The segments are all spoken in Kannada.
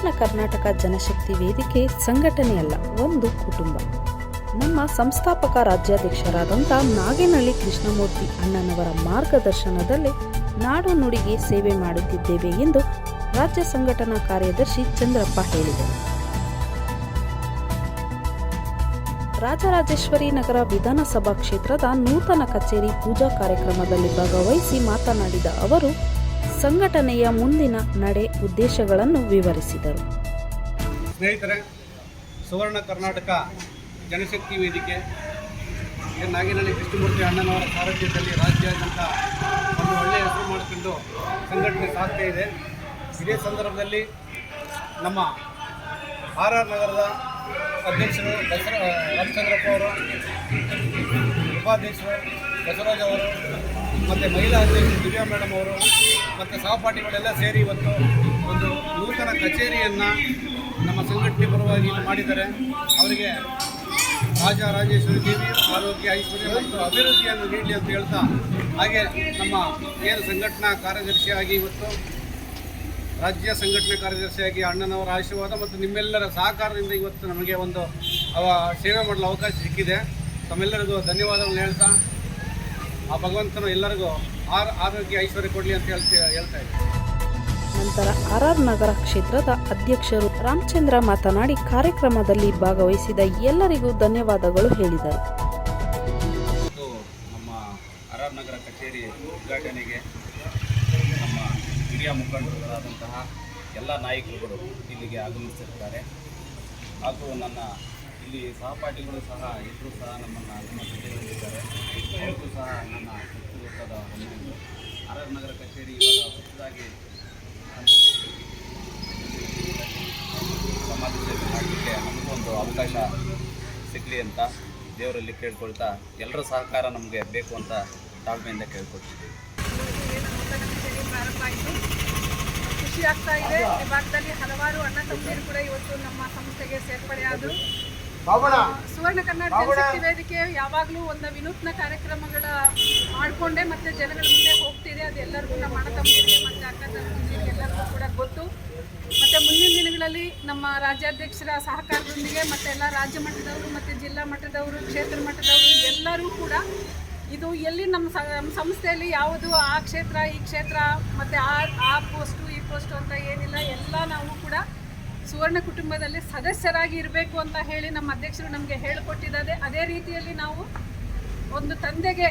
ಸುವರ್ಣ ಕರ್ನಾಟಕ ಜನಶಕ್ತಿ ವೇದಿಕೆ ಸಂಘಟನೆಯಲ್ಲ, ಒಂದು ಕುಟುಂಬ. ನಮ್ಮ ಸಂಸ್ಥಾಪಕ ರಾಜ್ಯಾಧ್ಯಕ್ಷರಾದಂಥ ನಾಗೇನಹಳ್ಳಿ ಕೃಷ್ಣಮೂರ್ತಿ ಅಣ್ಣನವರ ಮಾರ್ಗದರ್ಶನದಲ್ಲಿ ನಾಡು ನುಡಿಗೆ ಸೇವೆ ಮಾಡುತ್ತಿದ್ದೇವೆ ಎಂದು ರಾಜ್ಯ ಸಂಘಟನಾ ಕಾರ್ಯದರ್ಶಿ ಚಂದ್ರಪ್ಪ ಹೇಳಿದರು. ರಾಜರಾಜೇಶ್ವರಿ ನಗರ ವಿಧಾನಸಭಾ ಕ್ಷೇತ್ರದ ನೂತನ ಕಚೇರಿ ಪೂಜಾ ಕಾರ್ಯಕ್ರಮದಲ್ಲಿ ಭಾಗವಹಿಸಿ ಮಾತನಾಡಿದ ಅವರು ಸಂಘಟನೆಯ ಮುಂದಿನ ನಡೆ ಉದ್ದೇಶಗಳನ್ನು ವಿವರಿಸಿದರು. ಸ್ನೇಹಿತರೆ, ಸುವರ್ಣ ಕರ್ನಾಟಕ ಜನಶಕ್ತಿ ವೇದಿಕೆ ನಾಗಿನಲ್ಲಿ ಕೃಷ್ಣಮೂರ್ತಿ ಅಣ್ಣನವರ ಸಾರಥ್ಯದಲ್ಲಿ ರಾಜ್ಯಾದ್ಯಂತ ಒಂದು ಒಳ್ಳೆಯ ಹೆಸರು ಮಾಡಿಕೊಂಡು ಸಂಘಟನೆ ಸಾಧ್ಯ ಇದೆ. ಇದೇ ಸಂದರ್ಭದಲ್ಲಿ ನಮ್ಮ ಆರ್ ಆರ್ ನಗರದ ಅಧ್ಯಕ್ಷರು ದಸರಾ, ರಾಮಚಂದ್ರಪ್ಪ ಅವರು, ಉಪಾಧ್ಯಕ್ಷರು ಬಸವರಾಜ್ ಅವರು ಮತ್ತು ಮಹಿಳಾ ಅಧ್ಯಕ್ಷರು ದಿವ್ಯಾ ಮೇಡಮ್ ಅವರು, ಮತ್ತು ಸಹಪಾಠಿಗಳೆಲ್ಲ ಸೇರಿ ಇವತ್ತು ಒಂದು ನೂತನ ಕಚೇರಿಯನ್ನು ನಮ್ಮ ಸಂಘಟನೆ ಪರವಾಗಿ ಮಾಡಿದ್ದಾರೆ. ಅವರಿಗೆ ರಾಜ ರಾಜೇಶ್ವರಿ ದೇವಿ, ಆರೋಗ್ಯ, ಐಶ್ವರ್ಯ ಮತ್ತು ಅಭಿವೃದ್ಧಿಯನ್ನು ನೀಡಲಿ ಅಂತ ಹೇಳ್ತಾ, ಹಾಗೆ ನಮ್ಮ ಏನು ಸಂಘಟನಾ ಕಾರ್ಯದರ್ಶಿಯಾಗಿ ಇವತ್ತು ರಾಜ್ಯ ಸಂಘಟನೆ ಕಾರ್ಯದರ್ಶಿಯಾಗಿ ಅಣ್ಣನವರ ಆಶೀರ್ವಾದ ಮತ್ತು ನಿಮ್ಮೆಲ್ಲರ ಸಹಕಾರದಿಂದ ಇವತ್ತು ನಮಗೆ ಒಂದು ಅವ ಸೇವೆ ಮಾಡಲು ಅವಕಾಶ ಸಿಕ್ಕಿದೆ. ತಮ್ಮೆಲ್ಲರಿಗೂ ಧನ್ಯವಾದಗಳನ್ನು ಹೇಳ್ತಾ ಆ ಭಗವಂತನು ಎಲ್ಲರಿಗೂ ಆರ್ ಆರೋಗ್ಯ ಐಶ್ವರ್ಯ ಕೊಡಲಿ ಅಂತ ಹೇಳ್ತಾ ಹೇಳ್ತಾ ಇದ್ದೀನಿ. ನಂತರ ಆರ್ ನಗರ ಕ್ಷೇತ್ರದ ಅಧ್ಯಕ್ಷರು ರಾಮಚಂದ್ರ ಮಾತನಾಡಿ ಕಾರ್ಯಕ್ರಮದಲ್ಲಿ ಭಾಗವಹಿಸಿದ ಎಲ್ಲರಿಗೂ ಧನ್ಯವಾದಗಳು ಹೇಳಿದರು. ನಮ್ಮ ಆರ್ ಆರ್ ನಗರ ಕಚೇರಿ ಉದ್ಘಾಟನೆಗೆ ನಮ್ಮ ಹಿರಿಯ ಮುಖಂಡರುಗಳಾದಂತಹ ಎಲ್ಲ ನಾಯಕರುಗಳು ಇಲ್ಲಿಗೆ ಆಗಮಿಸಿರುತ್ತಾರೆ ಹಾಗೂ ನನ್ನ ಇಲ್ಲಿ ಸಹಪಾಠಿಗಳು ಸಹ ಎಲ್ಲರೂ ಸಹ ನಮ್ಮನ್ನು ನಮ್ಮ ಜೊತೆಯಲ್ಲಿದ್ದಾರೆ ಎಲ್ಲರೂ ಸಹ ನನ್ನ ಸುತ್ತಮುತ್ತದ ಹೊಣೆಯನ್ನು ಆರ್ ಆರ್ ನಗರ ಕಚೇರಿ ಇವಾಗ ಹೊಸದಾಗಿ ಸಮಾಜ ಸೇವೆ ಮಾಡಲಿಕ್ಕೆ ಒಂದು ಅವಕಾಶ ಸಿಗಲಿ ಅಂತ ದೇವರಲ್ಲಿ ಕೇಳ್ಕೊಳ್ತಾ ಎಲ್ಲರ ಸಹಕಾರ ನಮಗೆ ಬೇಕು ಅಂತ ತಾಳ್ಮೆಯಿಂದ ಕೇಳ್ಕೊಳ್ತಿದ್ದೀವಿ ಖುಷಿ ಆಗ್ತಾ ಇದೆ. ಈ ಭಾಗದಲ್ಲಿ ಹಲವಾರು ಅಣ್ಣ ತಮ್ಮಂದಿರು ಕೂಡ ಇವತ್ತು ನಮ್ಮ ಸಂಸ್ಥೆಗೆ ಸೇರ್ಪಡೆಯಾದರು. ಸುವರ್ಣ ಕರ್ನಾಟಕ ಜನಶಕ್ತಿ ವೇದಿಕೆ ಯಾವಾಗಲೂ ಒಂದು ವಿನೂತ್ನ ಕಾರ್ಯಕ್ರಮಗಳ ಮಾಡಿಕೊಂಡೇ ಮತ್ತೆ ಜನಗಳ ಮುಂದೆ ಹೋಗ್ತಿದೆ. ಅದು ಎಲ್ಲರಿಗೂ ನಮ್ಮ ಅಣ್ಣ ತಮ್ಮಂದಿರಿಗೆ ಮತ್ತು ಅಕ್ಕ ಎಲ್ಲರಿಗೂ ಕೂಡ ಗೊತ್ತು. ಮತ್ತು ಮುಂದಿನ ದಿನಗಳಲ್ಲಿ ನಮ್ಮ ರಾಜ್ಯಾಧ್ಯಕ್ಷರ ಸಹಕಾರದೊಂದಿಗೆ ಮತ್ತು ಎಲ್ಲ ರಾಜ್ಯ ಮಟ್ಟದವರು ಮತ್ತು ಜಿಲ್ಲಾ ಮಟ್ಟದವರು ಕ್ಷೇತ್ರ ಮಟ್ಟದವರು ಎಲ್ಲರೂ ಕೂಡ ಇದು ಎಲ್ಲಿ ನಮ್ಮ ನಮ್ಮ ಸಂಸ್ಥೆಯಲ್ಲಿ ಯಾವುದು ಆ ಕ್ಷೇತ್ರ ಈ ಕ್ಷೇತ್ರ ಮತ್ತು ಆ ಆ ಪೋಸ್ಟು ಈ ಪೋಸ್ಟು ಅಂತ ಏನಿಲ್ಲ ಎಲ್ಲ ನಾವು ಕೂಡ ಸುವರ್ಣ ಕುಟುಂಬದಲ್ಲಿ ಸದಸ್ಯರಾಗಿ ಇರಬೇಕು ಅಂತ ಹೇಳಿ ನಮ್ಮ ಅಧ್ಯಕ್ಷರು ನಮಗೆ ಹೇಳಿಕೊಟ್ಟಿದ್ದಾರೆ. ಅದೇ ರೀತಿಯಲ್ಲಿ ನಾವು ಒಂದು ತಂದೆಗೆ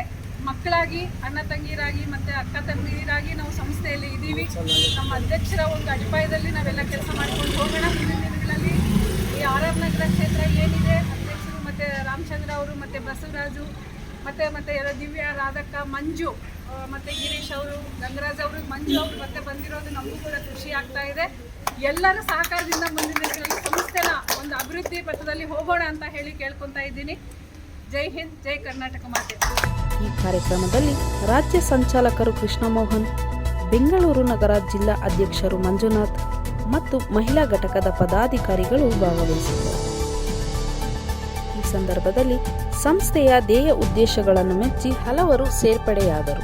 ಮಕ್ಕಳಾಗಿ, ಅಣ್ಣ ತಂಗಿರಾಗಿ ಮತ್ತು ಅಕ್ಕ ತಂಗಿರಾಗಿ ನಾವು ಸಂಸ್ಥೆಯಲ್ಲಿ ಇದ್ದೀವಿ. ನಮ್ಮ ಅಧ್ಯಕ್ಷರ ಒಂದು ಅಡಿಪಾಯದಲ್ಲಿ ನಾವೆಲ್ಲ ಕೆಲಸ ಮಾಡ್ಕೊಂಡು ಹೋಗೋಣ. ಮುಂದಿನ ದಿನಗಳಲ್ಲಿ ಈ ಆರ್ ಆರ್ ನಗರ ಕ್ಷೇತ್ರ ಏನಿದೆ, ಅಧ್ಯಕ್ಷರು ಮತ್ತು ರಾಮಚಂದ್ರ ಅವರು ಮತ್ತು ಬಸವರಾಜು ಮತ್ತು ಮತ್ತು ಎಲ್ಲ ದಿವ್ಯ ರಾಧಕ್ಕ, ಮಂಜು ಮತ್ತು ಗಿರೀಶ್ ಅವರು, ಗಂಗರಾಜ್ ಅವರು, ಮಂಜು ಅವರು ಮತ್ತೆ ಬಂದಿರೋದು ನಮಗೂ ಕೂಡ ಖುಷಿ ಆಗ್ತಾ ಇದೆ. ಎಲ್ಲರ ಸಹಕಾರದಿಂದ ಮುಂದಿನ ದಿನಗಳಲ್ಲಿ ಸಂಸ್ಥೆನ ಒಂದು ಅಭಿವೃದ್ಧಿ ಪಥದಲ್ಲಿ ಹೋಗೋಣ ಅಂತ ಹೇಳಿ ಕೇಳ್ಕೊತಾ ಇದ್ದೀನಿ. ಜೈ ಹಿಂದ್, ಜೈ ಕರ್ನಾಟಕ ಮಾತೆ. ಈ ಕಾರ್ಯಕ್ರಮದಲ್ಲಿ ರಾಜ್ಯ ಸಂಚಾಲಕರು ಕೃಷ್ಣಮೋಹನ್, ಬೆಂಗಳೂರು ನಗರ ಜಿಲ್ಲಾ ಅಧ್ಯಕ್ಷರು ಮಂಜುನಾಥ್ ಮತ್ತು ಮಹಿಳಾ ಘಟಕದ ಪದಾಧಿಕಾರಿಗಳು ಭಾಗವಹಿಸಿದ್ದರು. ಈ ಸಂದರ್ಭದಲ್ಲಿ ಸಂಸ್ಥೆಯ ಧ್ಯೇಯ ಉದ್ದೇಶಗಳನ್ನು ಮೆಚ್ಚಿ ಹಲವರು ಸೇರ್ಪಡೆಯಾದರು.